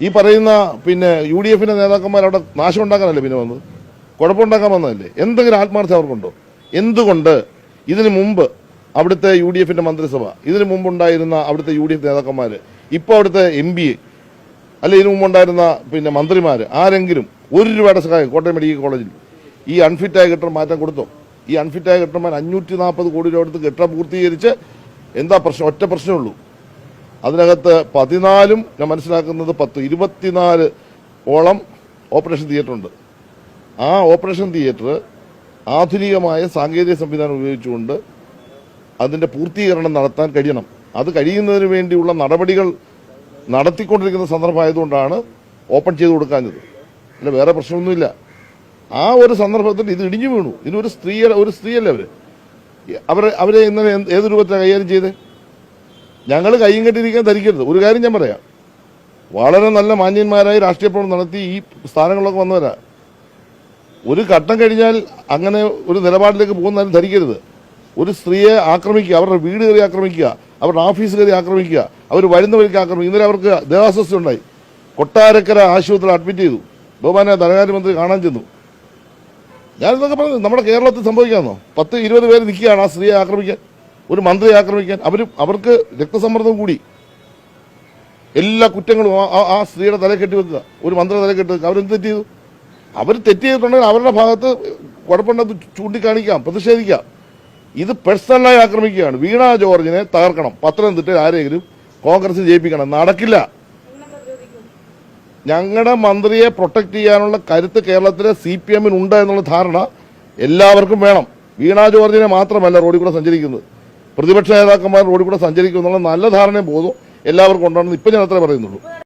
ഈ പറയുന്ന പിന്നെ യു ഡി എഫിന്റെ നേതാക്കന്മാർ അവിടെ നാശം ഉണ്ടാക്കാനല്ലേ പിന്നെ വന്നത്? കുഴപ്പമുണ്ടാക്കാൻ വന്നതല്ലേ? എന്തെങ്കിലും ആത്മാർത്ഥം അവർക്കുണ്ടോ? എന്തുകൊണ്ട് ഇതിനു മുമ്പ് അവിടുത്തെ യു ഡി എഫിന്റെ മന്ത്രിസഭ ഇതിനു മുമ്പ് ഉണ്ടായിരുന്ന അവിടുത്തെ യു ഡി എഫ് നേതാക്കന്മാർ ഇപ്പോൾ അവിടുത്തെ എം പി അല്ലെ ഇതിനു മുമ്പ് ഉണ്ടായിരുന്ന പിന്നെ മന്ത്രിമാർ ആരെങ്കിലും ഒരു രൂപയുടെ സഹായം കോട്ടയം മെഡിക്കൽ കോളേജിൽ ഈ അൺഫിറ്റായ കെട്ടിടം മാറ്റം കൊടുത്തോ? ഈ അൺഫിറ്റായ കെട്ടിടം അഞ്ഞൂറ്റി നാൽപ്പത് കോടി രൂപ എടുത്ത് കെട്ടിടം പൂർത്തീകരിച്ച് എന്താ പ്രശ്നം? ഒറ്റ പ്രശ്നമുള്ളൂ അതിനകത്ത് പതിനാലും ഞാൻ മനസ്സിലാക്കുന്നത് പത്ത് ഇരുപത്തിനാല് ഓളം ഓപ്പറേഷൻ തിയേറ്റർ ഉണ്ട് ആ ഓപ്പറേഷൻ തിയേറ്റർ ആധുനികമായ സാങ്കേതിക സംവിധാനം ഉപയോഗിച്ചുകൊണ്ട് അതിന്റെ പൂർത്തീകരണം നടത്താൻ കഴിയണം. അത് കഴിയുന്നതിന് വേണ്ടിയുള്ള നടപടികൾ നടത്തിക്കൊണ്ടിരിക്കുന്ന സന്ദർഭമായതുകൊണ്ടാണ് ഓപ്പൺ ചെയ്ത് കൊടുക്കാഞ്ഞത്. അല്ല വേറെ പ്രശ്നമൊന്നുമില്ല. ആ ഒരു സന്ദർഭത്തിൽ ഇത് ഇടിഞ്ഞു വീണു. ഇതിനൊരു സ്ത്രീ ഒരു സ്ത്രീയല്ലേ അവർ അവരെ ഇന്നലെ ഏത് രൂപത്തിലാണ് കൈകാര്യം ചെയ്തത് ഞങ്ങൾ കൈയും കെട്ടിരിക്കാൻ ധരിക്കരുത്. ഒരു കാര്യം ഞാൻ പറയാം. വളരെ നല്ല മാന്യന്മാരായി രാഷ്ട്രീയ പ്രവർത്തനം നടത്തി ഈ സ്ഥാനങ്ങളിലൊക്കെ വന്നവരാ. ഒരു ഘട്ടം കഴിഞ്ഞാൽ അങ്ങനെ ഒരു നിലപാടിലേക്ക് പോകുന്നാലും ധരിക്കരുത്. ഒരു സ്ത്രീയെ ആക്രമിക്കുക അവരുടെ വീട് കയറി ആക്രമിക്കുക അവരുടെ ഓഫീസ് കയറി ആക്രമിക്കുക അവർ വരുന്ന വരുന്നവർക്ക് ആക്രമിക്കുക. ഇന്നലെ അവർക്ക് ദേഹാസ്വസ്ഥ ഉണ്ടായി. കൊട്ടാരക്കര ആശുപത്രിയിൽ അഡ്മിറ്റ് ചെയ്തു. ബഹുമാന ധനകാര്യമന്ത്രി കാണാൻ ചെന്നു. ഞാനിതൊക്കെ പറഞ്ഞു നമ്മുടെ കേരളത്തിൽ സംഭവിക്കാമെന്നോ പത്ത് ഇരുപത് പേര് നിൽക്കുകയാണ് ആ സ്ത്രീയെ ആക്രമിക്കാൻ. ഒരു മന്ത്രിയെ ആക്രമിക്കാൻ അവർ അവർക്ക് രക്തസമ്മർദ്ദം കൂടി. എല്ലാ കുറ്റങ്ങളും ആ- സ്ത്രീയുടെ തല കെട്ടി വെക്കുക. ഒരു മന്ത്രി തല കെട്ടി വെക്കുക. അവരെന്ത് തെറ്റ് ചെയ്തു? അവർ തെറ്റ് ചെയ്തിട്ടുണ്ടെങ്കിൽ അവരുടെ ഭാഗത്ത് കുഴപ്പമുണ്ടെന്ന് ചൂണ്ടിക്കാണിക്കാം പ്രതിഷേധിക്കാം. ഇത് പേഴ്സണലായി ആക്രമിക്കുകയാണ്. വീണ ജോർജിനെ തകർക്കണം. പത്തനംതിട്ട ആരെങ്കിലും കോൺഗ്രസ് ജയിപ്പിക്കണം. നടക്കില്ല. ഞങ്ങളുടെ മന്ത്രിയെ പ്രൊട്ടക്ട് ചെയ്യാനുള്ള കരുത്ത് കേരളത്തിലെ സി പി എമ്മിന് ഉണ്ട് എന്നുള്ള ധാരണ എല്ലാവർക്കും വേണം. വീണ ജോർജിനെ മാത്രമല്ല റോഡിൽ കൂടെ സഞ്ചരിക്കുന്നത്. പ്രതിപക്ഷ നേതാക്കന്മാർ റോഡിൽ കൂടെ സഞ്ചരിക്കുന്നുള്ള നല്ല ധാരണയും ബോധം എല്ലാവർക്കും ഉണ്ടാണെന്ന് ഇപ്പം ഞാൻ അത്രേ പറയുന്നുള്ളൂ.